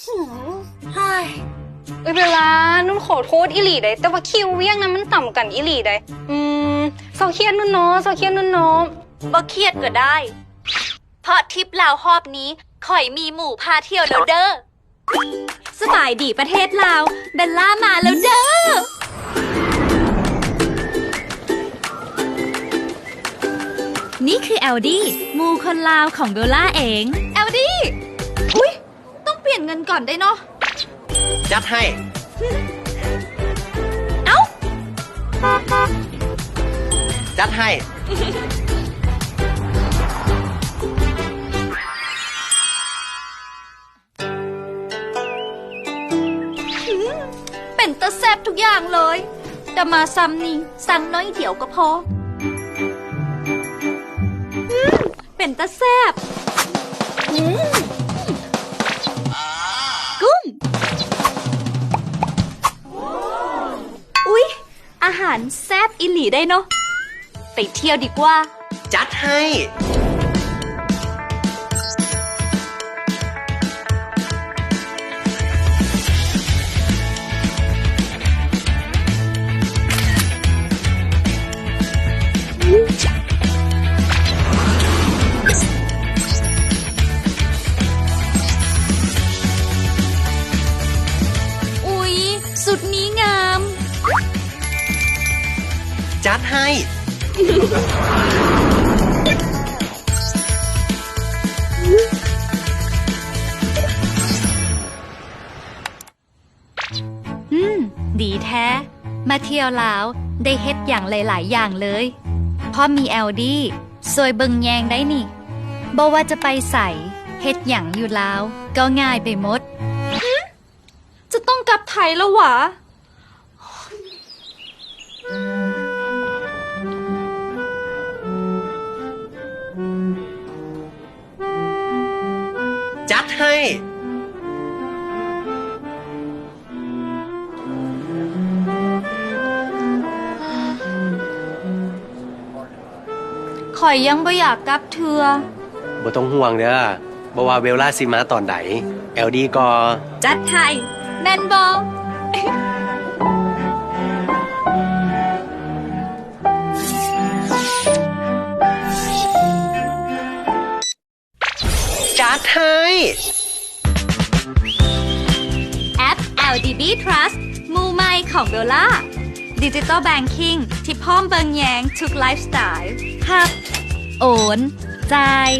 เฮ้ยเอ้ยเวลานุ่นขอโทษอีหลีได้แต่ว่าคิวเวียงนั้นมันต่ำกันอีหลีได้อืมเศร้าเครียดนุ่นเนาะเศร้าเครียดนุ่นเนาะบ่เครียดก็ได้ เพราะทริปลาวหอบนี้ข่อยมีหมู่พาเที่ยวแล้วเด้อสบายดีประเทศลาวเบลล่ามาแล้วเด้อนี่คือเอลดี้มูคนลาวของเบลล่าเองเอลดี้อุ้ยต้องเป ลี่ยนเงินก่อนได้เนาะจัดให้ เอ้า จัดให้ เป็นตะแซบทุกอย่างเลย แต่มาซ้ำนี่สั่งน้อยเดียวก็พออืมเป็นตะแซบอืม แซบอิหลีได้เนาะไปเที่ยวดีกว่า จัดให้ จัดให้ อืม ดีแท้ มาเที่ยวลาว ได้เฮ็ดอย่างหลาย ๆ อย่างเลยเพราะมีแอลดี้สวยเบิงแยงได้นี่บอกว่าจะไปใส่เฮ็ดอย่างอยู่ลาว ก็ง่ายไปหมด จะต้องกลับไทยแล้วหวะ จัดให้ ข่อยยังบ่อยากกลับเทือ บ่ต้องห่วงเด้อบ่ว่าเวลล่าสิมาตอนไหนเอลดีก็ จัดไทยแมนบ อลจัดให้ แอป LDB Trust มูใหม่ของเบลล่าดิจิ t a ลแบงกิ้งที่พร้อมเบิงแยงทุกไลฟ์สไตล์หับ โอนจ่าย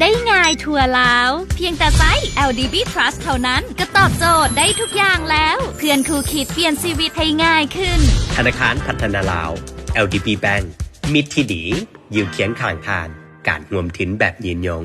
ได้ง่ายทั่วลาวเพียงแต่ใช้ LDB Trust เท่านั้นก็ตอบโจทย์ได้ทุกอย่างแล้ว เพื่อนคู่คิดเปลี่ยนชีวิตให้ง่ายขึ้น ธนาคารพัฒนาลาว LDP Bank มิตรที่ดีอยู่เคียงข้างทาน การห่วมทิ้นแบบยืนยง